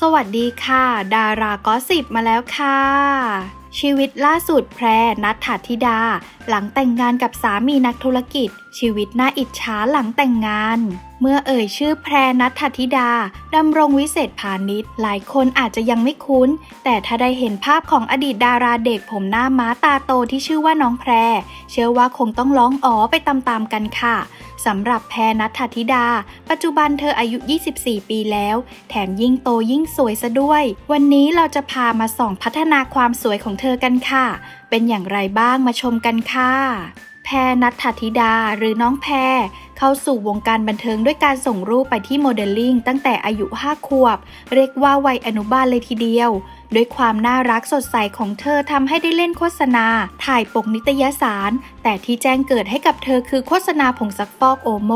สวัสดีค่ะ ดารากอสิบมาแล้วค่ะ ชีวิตล่าสุดแพรนัทธาธิดา หลังแต่งงานกับสามีนักธุรกิจ ชีวิตน่าอิจฉาหลังแต่งงาน เมื่อเอ่ยชื่อแพรนัทธาธิดาดำรงวิเศษพาณิชย์หลายคนอาจจะยังไม่คุ้น แต่ถ้าได้เห็นภาพของอดีตดาราเด็กผมหน้าม้าตาโตที่ชื่อว่าน้องแพร เชื่อว่าคงต้องร้องอ๋อไปตามๆกันค่ะสำหรับแพรนัทธธิดา ปัจจุบันเธออายุ 24 ปีแล้ว แถมยิ่งโตยิ่งสวยซะด้วย วันนี้เราจะพามาส่องพัฒนาความสวยของเธอกันค่ะ เป็นอย่างไรบ้างมาชมกันค่ะ แพรนัทธิดาหรือน้องแพรเข้าสู่วงการบันเทิงด้วยการส่งรูปไปที่โมเดลลิ่งตั้งแต่อายุ 5 ขวบ เรียกว่าวัยอนุบาลเลยทีเดียว ด้วยความน่ารักสดใสของเธอทำให้ได้เล่นโฆษณา ถ่ายปกนิตยสาร แต่ที่แจ้งเกิดให้กับเธอคือโฆษณาผงซักฟอกโอโม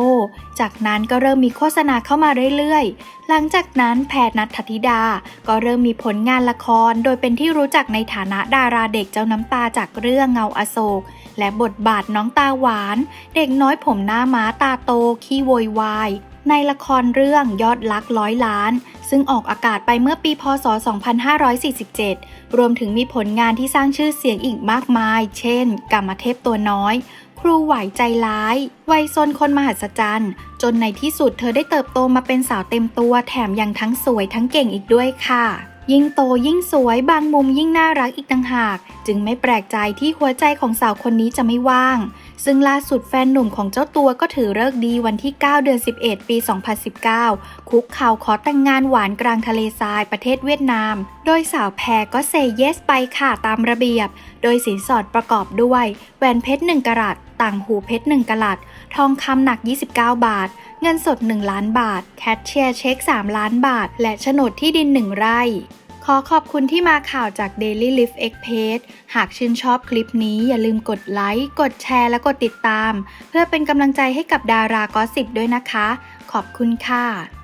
จากนั้นก็เริ่มมีโฆษณาเข้ามาเรื่อยๆ หลังจากนั้นแพรนัทธธิดา ก็เริ่มมีผลงานละคร โดยเป็นที่รู้จักในฐานะดาราเด็กเจ้าน้ำตาจากเรื่องเงาอโศกและบทบาทน้องตาหวาน เด็กน้อยผมหน้าม้าตาโตขี้โวยวายในละครเรื่องยอดลักร้อยล้าน ซึ่งออกอากาศไปเมื่อปีพศ 2547 รวมถึงมีผลงานที่สร้างชื่อเสียงอีกมากมาย เช่น กรรมเทพตัวน้อย ครูไหวใจร้ายวัยซนคนมหัศจรรย์ จนในที่สุดเธอได้เติบโตมาเป็นสาวเต็มตัวแถมยังทั้งสวยทั้งเก่งอีกด้วยค่ะยิ่งโตยิ่งสวยบางมุมยิ่งน่ารักอีกต่างหาก จึงไม่แปลกใจที่หัวใจของสาวคนนี้จะไม่ว่าง ซึ่งล่าสุดแฟนหนุ่มของเจ้าตัวก็ถือเลิกดีวันที่ 9 เดือน 11 ปี 2019 คุกเข่าขอแต่งงานหวานกลางทะเลทรายประเทศเวียดนาม โดยสาวแพรก็เซเยสไปค่ะตามระเบียบ โดยสินสอดประกอบด้วยแหวนเพชร 1กะรัตต่างหูเพชร 1กะรัตทองคำหนัก 29 บาท เงินสด 1 ล้านบาท แคชเชียร์เช็ค 3 ล้านบาท และโฉนดที่ดิน 1 ไร่ ขอขอบคุณที่มาข่าวจาก Daily Lift X Page หากชื่นชอบคลิปนี้อย่าลืมกดไลค์ กดแชร์และกดติดตาม เพื่อเป็นกำลังใจให้กับดารากอสิบด้วยนะคะ ขอบคุณค่ะ